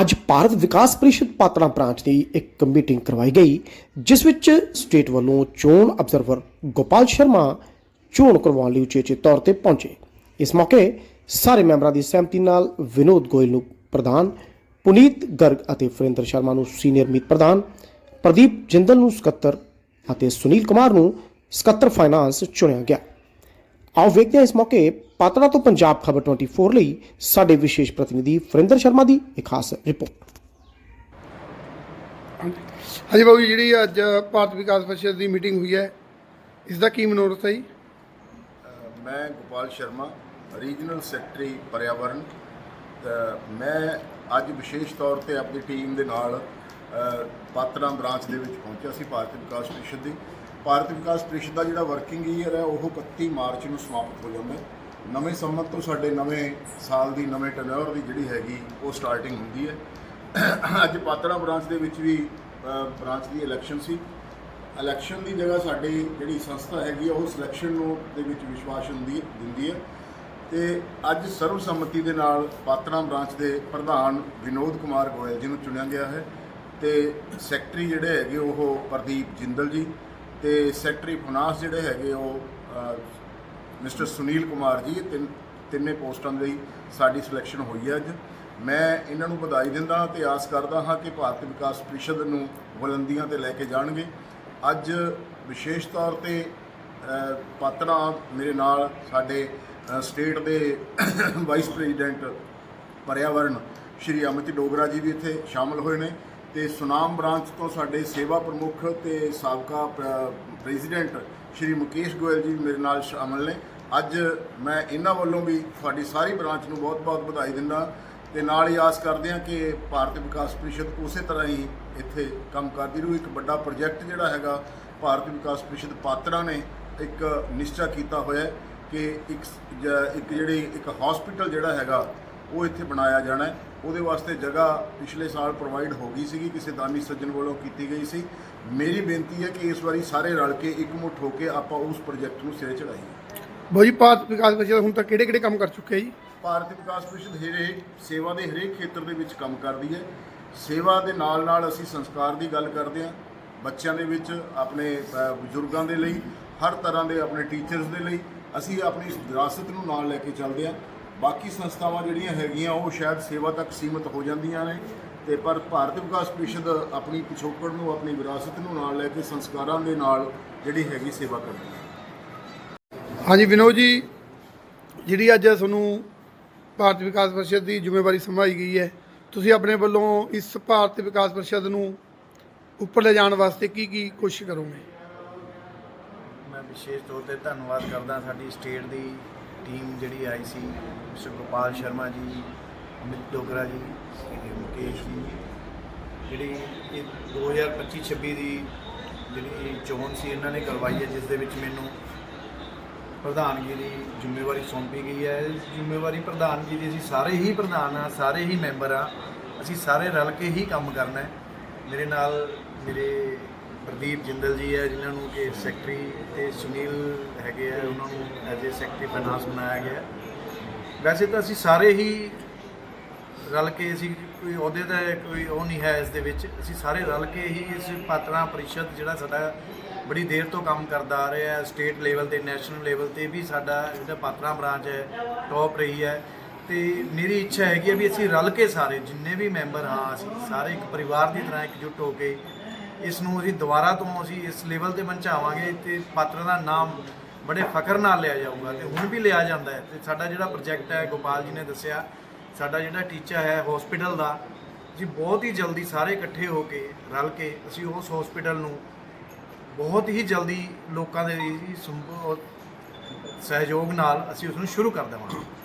ਅੱਜ ਭਾਰਤ ਵਿਕਾਸ ਪਰਿਸ਼ਦ ਪਾਤੜਾ ਬ੍ਰਾਂਚ ਦੀ ਇੱਕ ਮੀਟਿੰਗ ਕਰਵਾਈ ਗਈ, ਜਿਸ ਵਿੱਚ ਸਟੇਟ ਵੱਲੋਂ ਚੋਣ ਅਬਜ਼ਰਵਰ ਗੋਪਾਲ ਸ਼ਰਮਾ ਚੋਣ ਕਰਵਾਉਣ ਲਈ ਉਚੇਚੇ ਤੌਰ ਤੇ ਪਹੁੰਚੇ। ਇਸ ਮੌਕੇ ਸਾਰੇ ਮੈਂਬਰਾਂ ਦੀ ਸਹਿਮਤੀ ਨਾਲ ਵਿਨੋਦ ਗੋਇਲ ਨੂੰ ਪ੍ਰਧਾਨ, ਪੁਨੀਤ ਗਰਗ ਅਤੇ ਫਰਿੰਦਰ ਸ਼ਰਮਾ ਨੂੰ ਸੀਨੀਅਰ ਮੀਤ ਪ੍ਰਧਾਨ, ਪ੍ਰਦੀਪ ਜਿੰਦਲ ਨੂੰ ਸਕੱਤਰ ਅਤੇ ਸੁਨੀਲ ਕੁਮਾਰ ਨੂੰ ਸਕੱਤਰ ਫਾਈਨਾਂਸ ਚੁਣਿਆ ਗਿਆ। ਆਓ ਵੇਖਦੇ ਹਾਂ ਇਸ ਮੌਕੇ ਪਾਤੜਾ ਤੋਂ ਪੰਜਾਬ ਖਬਰ 24 ਲਈ ਸਾਡੇ ਵਿਸ਼ੇਸ਼ ਪ੍ਰਤੀਨਿਧੀ ਫਰਿੰਦਰ ਸ਼ਰਮਾ ਦੀ ਇੱਕ ਖਾਸ ਰਿਪੋਰਟ। ਹਾਂਜੀ ਬਾਬੂ ਜੀ ਜਿਹੜੀ ਅੱਜ ਭਾਰਤ ਵਿਕਾਸ ਪਰਿਸ਼ਦ ਦੀ ਮੀਟਿੰਗ ਹੋਈ ਹੈ ਇਸ ਦਾ ਕੀ ਮਨੋਰਥ ਹੈ ਜੀ? ਮੈਂ ਗੋਪਾਲ ਸ਼ਰਮਾ ਰੀਜਨਲ ਸੈਕਟਰੀ ਪਰਿਆਵਰਨ। ਤਾਂ ਮੈਂ ਅੱਜ ਵਿਸ਼ੇਸ਼ ਤੌਰ ਤੇ ਆਪਣੀ ਟੀਮ ਦੇ ਨਾਲ ਅ, ਪਾਤੜਾਂ ਬ੍ਰਾਂਚ ਦੇ ਵਿੱਚ ਪਹੁੰਚਿਆ ਸੀ ਭਾਰਤ ਵਿਕਾਸ ਪ੍ਰੀਸ਼ਦ ਦੀ। ਭਾਰਤ ਵਿਕਾਸ ਪ੍ਰੀਸ਼ਦ ਦਾ ਜਿਹੜਾ ਵਰਕਿੰਗ ਈਅਰ ਹੈ ਉਹ 31 ਮਾਰਚ ਨੂੰ ਸਮਾਪਤ ਹੋ ਜਾਂਦਾ ਹੈ। ਨਵੇਂ ਸੰਮਤ ਤੋਂ ਸਾਡੇ ਨਵੇਂ ਸਾਲ ਦੀ ਨਵੇਂ ਟਰਨਓਵਰ ਦੀ ਜਿਹੜੀ ਹੈਗੀ ਉਹ ਸਟਾਰਟਿੰਗ ਹੁੰਦੀ ਹੈ। ਅੱਜ ਪਾਤੜਾਂ ਬ੍ਰਾਂਚ ਦੇ ਵਿੱਚ ਵੀ ਬ੍ਰਾਂਚ ਦੀ ਇਲੈਕਸ਼ਨ ਸੀ। ਇਲੈਕਸ਼ਨ ਦੀ ਜਗ੍ਹਾ ਸਾਡੀ ਜਿਹੜੀ ਸੰਸਥਾ ਹੈਗੀ ਆ, ਉਹ ਸਿਲੈਕਸ਼ਨ ਨੂੰ ਦੇ ਵਿੱਚ ਵਿਸ਼ਵਾਸ ਹੁੰਦੀ ਦਿੰਦੀ ਹੈ। ਤੇ ਅੱਜ ਸਰਵਸੰਮਤੀ ਦੇ ਨਾਲ ਪਾਤੜਾਂ ਬ੍ਰਾਂਚ ਦੇ ਪ੍ਰਧਾਨ ਵਿਨੋਦ ਕੁਮਾਰ ਗੋਇਲ ਜੀ ਨੂੰ ਚੁਣਿਆ ਗਿਆ ਹੈ ਤੇ ਸੈਕਟਰੀ ਜਿਹੜੇ ਹੈਗੇ ਉਹ ਪ੍ਰਦੀਪ ਜਿੰਦਲ ਜੀ ਤੇ ਸੈਕਟਰੀ ਫਨਾਸ ਜਿਹੜੇ ਹੈਗੇ ਉਹ ਮਿਸਟਰ ਸੁਨੀਲ ਕੁਮਾਰ ਜੀ ਤਿੰਨ ਤਿੰਨੇ ਪੋਸਟਾਂ ਦੇ ਲਈ ਸਾਡੀ ਸਿਲੈਕਸ਼ਨ ਹੋਈ ਹੈ ਅੱਜ। ਮੈਂ ਇਹਨਾਂ ਨੂੰ ਵਧਾਈ ਦਿੰਦਾ ਤੇ ਆਸ ਕਰਦਾ ਹਾਂ ਕਿ ਭਾਰਤ ਵਿਕਾਸ ਪ੍ਰੀਸ਼ਦ ਨੂੰ ਬੁਲੰਦੀਆਂ ਤੇ ਲੈ ਕੇ ਜਾਣਗੇ। ਅੱਜ ਵਿਸ਼ੇਸ਼ ਤੌਰ ਤੇ ਅ, ਮੇਰੇ ਨਾਲ ਸਾਡੇ ਸਟੇਟ ਦੇ ਵਾਈਸ ਪ੍ਰੈਜ਼ੀਡੈਂਟ ਪਰਿਆਵਰਨ ਸ਼੍ਰੀ ਅਮਿਤ ਡੋਗਰਾ ਜੀ ਵੀ ਇੱਥੇ ਸ਼ਾਮਲ ਹੋਏ ਨੇ। ਤੇ ਸੁਨਾਮ ਬ੍ਰਾਂਚ ਤੋਂ ਸਾਡੇ ਸੇਵਾ ਪ੍ਰਮੁੱਖ ਤੇ ਸਾਬਕਾ ਪ੍ਰੈਜ਼ੀਡੈਂਟ ਸ਼੍ਰੀ ਮੁਕੇਸ਼ ਗੋਇਲ ਜੀ ਮੇਰੇ ਨਾਲ ਸ਼ਾਮਲ ਨੇ। ਅੱਜ ਮੈਂ ਇਹਨਾਂ ਵੱਲੋਂ ਵੀ ਤੁਹਾਡੀ ਸਾਰੀ ਬ੍ਰਾਂਚ ਨੂੰ ਬਹੁਤ-ਬਹੁਤ ਵਧਾਈ ਦਿੰਦਾ ਤੇ ਨਾਲ ਹੀ ਆਸ ਕਰਦੇ ਹਾਂ ਕਿ ਭਾਰਤ ਵਿਕਾਸ ਪਰਿਸ਼ਦ ਉਸੇ ਤਰ੍ਹਾਂ ਹੀ ਇੱਥੇ ਕੰਮ ਕਰਦੀ ਰਹੂ। ਇੱਕ ਵੱਡਾ ਪ੍ਰੋਜੈਕਟ ਜਿਹੜਾ ਹੈਗਾ, ਭਾਰਤ ਵਿਕਾਸ ਪਰਿਸ਼ਦ ਪਾਤੜਾ ਨੇ ਇੱਕ ਨਿਸ਼ਚਾ ਕੀਤਾ ਹੋਇਆ ਕਿ ਇੱਕ ਇੱਕ ਜਿਹੜੀ ਇੱਕ ਹਸਪੀਟਲ ਜਿਹੜਾ ਹੈਗਾ ਉਹ ਇੱਥੇ ਬਣਾਇਆ ਜਾਣਾ ਹੈ। ਉਹਦੇ ਵਾਸਤੇ ਜਗ੍ਹਾ ਪਿਛਲੇ ਸਾਲ ਪ੍ਰੋਵਾਈਡ ਹੋ ਗਈ ਸੀਗੀ ਕਿਸੇ ਦਾਨੀ ਸੱਜਣ ਵੱਲੋਂ ਕੀਤੀ ਗਈ ਸੀ। ਮੇਰੀ ਬੇਨਤੀ ਹੈ ਕਿ ਇਸ ਵਾਰੀ ਸਾਰੇ ਰਲ ਕੇ ਇਕਮੁੱਠ ਹੋ ਕੇ ਆਪਾਂ ਉਸ ਪ੍ਰੋਜੈਕਟ ਨੂੰ ਸਿਰੇ ਚੜਾਈਏ। ਬਾਬੂ ਜੀ ਭਾਰਤ ਵਿਕਾਸ ਪਰਿਸ਼ਦ ਹੁਣ ਤੱਕ ਕਿਹੜੇ ਕਿਹੜੇ ਕੰਮ ਕਰ ਚੁੱਕੇ ਹੈ ਜੀ? ਭਾਰਤ ਵਿਕਾਸ ਪ੍ਰੀਸ਼ਦ ਹਰੇਕ ਸੇਵਾ ਦੇ ਹਰੇਕ ਖੇਤਰ ਦੇ ਵਿੱਚ ਕੰਮ ਕਰਦੀ ਹੈ। ਸੇਵਾ ਦੇ ਨਾਲ ਨਾਲ ਅਸੀਂ ਸੰਸਕਾਰ ਦੀ ਗੱਲ ਕਰਦੇ ਹਾਂ ਬੱਚਿਆਂ ਦੇ ਵਿੱਚ ਆਪਣੇ ਬਜ਼ੁਰਗਾਂ ਦੇ ਲਈ ਹਰ ਤਰ੍ਹਾਂ ਦੇ ਆਪਣੇ ਟੀਚਰਸ ਦੇ ਲਈ। ਅਸੀਂ ਆਪਣੀ ਵਿਰਾਸਤ ਨੂੰ ਨਾਲ ਲੈ ਕੇ ਚੱਲਦੇ ਹਾਂ। ਬਾਕੀ ਸੰਸਥਾਵਾਂ ਜਿਹੜੀਆਂ ਹੈਗੀਆਂ ਉਹ ਸ਼ਾਇਦ ਸੇਵਾ ਤੱਕ ਸੀਮਤ ਹੋ ਜਾਂਦੀਆਂ ਨੇ ਤੇ ਪਰ ਭਾਰਤ ਵਿਕਾਸ ਪ੍ਰੀਸ਼ਦ ਆਪਣੀ ਪਿਛੋਕੜ ਨੂੰ ਆਪਣੀ ਵਿਰਾਸਤ ਨੂੰ ਨਾਲ ਲੈ ਕੇ ਸੰਸਕਾਰਾਂ ਦੇ ਨਾਲ ਜਿਹੜੀ ਹੈਗੀ ਸੇਵਾ ਕਰਦੀ ਹੈ। ਹਾਂਜੀ ਵਿਨੋਦ ਜੀ ਜਿਹੜੀ ਅੱਜ ਤੁਹਾਨੂੰ ਭਾਰਤ ਵਿਕਾਸ ਪਰਿਸ਼ਦ ਦੀ ਜ਼ਿੰਮੇਵਾਰੀ ਸੰਭਾਈ ਗਈ ਹੈ ਤੁਸੀਂ ਆਪਣੇ ਵੱਲੋਂ ਇਸ ਭਾਰਤ ਵਿਕਾਸ ਪਰਿਸ਼ਦ ਨੂੰ ਉੱਪਰ ਲੈ ਜਾਣ ਵਾਸਤੇ ਕੀ ਕੀ ਕੋਸ਼ਿਸ਼ ਕਰੋਗੇ? ਮੈਂ ਵਿਸ਼ੇਸ਼ ਤੌਰ ਤੇ ਧੰਨਵਾਦ ਕਰਦਾ ਸਾਡੀ ਸਟੇਟ ਦੀ ਟੀਮ ਜਿਹੜੀ ਆਈ ਸੀ ਮਿਸਟਰ ਗੋਪਾਲ ਸ਼ਰਮਾ ਜੀ, ਅਮਿਤ ਡੋਗਰਾ ਜੀ ਤੇ ਮੁਕੇਸ਼ ਜੀ, ਜਿਹੜੀ ਇਹ 2025-26 ਦੀ ਜਿਹੜੀ ਚੋਣ ਸੀ, ਇਹਨਾਂ ਨੇ ਕਰਵਾਈ ਹੈ, ਜਿਸ ਦੇ ਵਿੱਚ ਮੈਨੂੰ ਪ੍ਰਧਾਨਗੀ ਦੀ ਜ਼ਿੰਮੇਵਾਰੀ ਸੌਂਪੀ ਗਈ ਹੈ। ਜ਼ਿੰਮੇਵਾਰੀ ਪ੍ਰਧਾਨਗੀ ਦੀ ਅਸੀਂ ਸਾਰੇ ਹੀ ਪ੍ਰਧਾਨ ਆ ਸਾਰੇ ਹੀ ਮੈਂਬਰ ਆ ਅਸੀਂ ਸਾਰੇ ਰਲ ਕੇ ਹੀ ਕੰਮ ਕਰਨਾ ਹੈ। ਮੇਰੇ ਨਾਲ ਮੇਰੇ ਪ੍ਰਦੀਪ ਜਿੰਦਲ ਜੀ ਹੈ, ਜਿਨ੍ਹਾਂ ਨੂੰ ਕਿ ਸੈਕਟਰੀ ਤੇ ਸੁਨੀਲ ਹੈਗੇ ਆ, ਉਹਨਾਂ ਨੂੰ ਐਜ਼ ਏ ਸੈਕਟਰੀ ਫਾਈਨਾਂਸ ਬਣਾਇਆ ਗਿਆ ਵੈਸੇ ਤਾਂ ਅਸੀਂ ਸਾਰੇ ਹੀ ਰਲ ਕੇ ਅਸੀਂ ਕੋਈ ਅਹੁਦੇ ਦਾ ਕੋਈ ਉਹ ਨਹੀਂ ਹੈ ਇਸ ਦੇ ਵਿੱਚ। ਅਸੀਂ ਸਾਰੇ ਰਲ ਕੇ ਹੀ ਇਸ ਪਾਤਰਾ ਪਰਿਸ਼ਦ ਜਿਹੜਾ ਸਾਡਾ ਬੜੀ ਦੇਰ ਤੋਂ ਕੰਮ ਕਰਦਾ ਆ ਰਿਹਾ ਹੈ ਸਟੇਟ ਲੈਵਲ ਤੇ ਨੈਸ਼ਨਲ ਲੈਵਲ ਤੇ ਵੀ ਸਾਡਾ ਜਿਹੜਾ ਪਾਤਰਾ ਬ੍ਰਾਂਚ ਹੈ ਟੌਪ ਰਹੀ ਹੈ। ਤੇ ਮੇਰੀ ਇੱਛਾ ਹੈਗੀ ਹੈ ਵੀ ਅਸੀਂ ਰਲ ਕੇ ਸਾਰੇ ਜਿੰਨੇ ਵੀ ਮੈਂਬਰ ਹਾਂ, ਅਸੀਂ ਸਾਰੇ ਇੱਕ ਪਰਿਵਾਰ ਦੀ ਤਰ੍ਹਾਂ ਇਕਜੁੱਟ ਹੋ ਕੇ ਇਸ ਨੂੰ ਅਸੀਂ ਦੁਬਾਰਾ ਤੋਂ ਅਸੀਂ ਇਸ ਲੈਵਲ ਤੇ ਪਹੁੰਚਾਵਾਂਗੇ ਤੇ ਪਾਤਰਾ ਦਾ ਨਾਮ ਬੜੇ ਫਖਰ ਨਾਲ ਲਿਆ ਜਾਊਗਾ ਤੇ ਹੁਣ ਵੀ ਲਿਆ ਜਾਂਦਾ ਹੈ। ਤੇ ਸਾਡਾ ਜਿਹੜਾ ਪ੍ਰੋਜੈਕਟ ਹੈ, ਗੋਪਾਲ ਜੀ ਨੇ ਦੱਸਿਆ, ਸਾਡਾ ਜਿਹੜਾ ਟੀਚਾ ਹੈ ਹਸਪੀਟਲ ਦਾ, ਜੀ ਬਹੁਤ ਹੀ ਜਲਦੀ ਸਾਰੇ ਇਕੱਠੇ ਹੋ ਕੇ, ਰਲ ਕੇ ਅਸੀਂ ਉਸ ਹਸਪੀਟਲ ਨੂੰ ਬਹੁਤ ਹੀ ਜਲਦੀ ਲੋਕਾਂ ਦੇ ਸੰਭ- ਸਹਿਯੋਗ ਨਾਲ ਅਸੀਂ ਉਸ ਨੂੰ ਸ਼ੁਰੂ ਕਰ ਦੇਵਾਂਗੇ।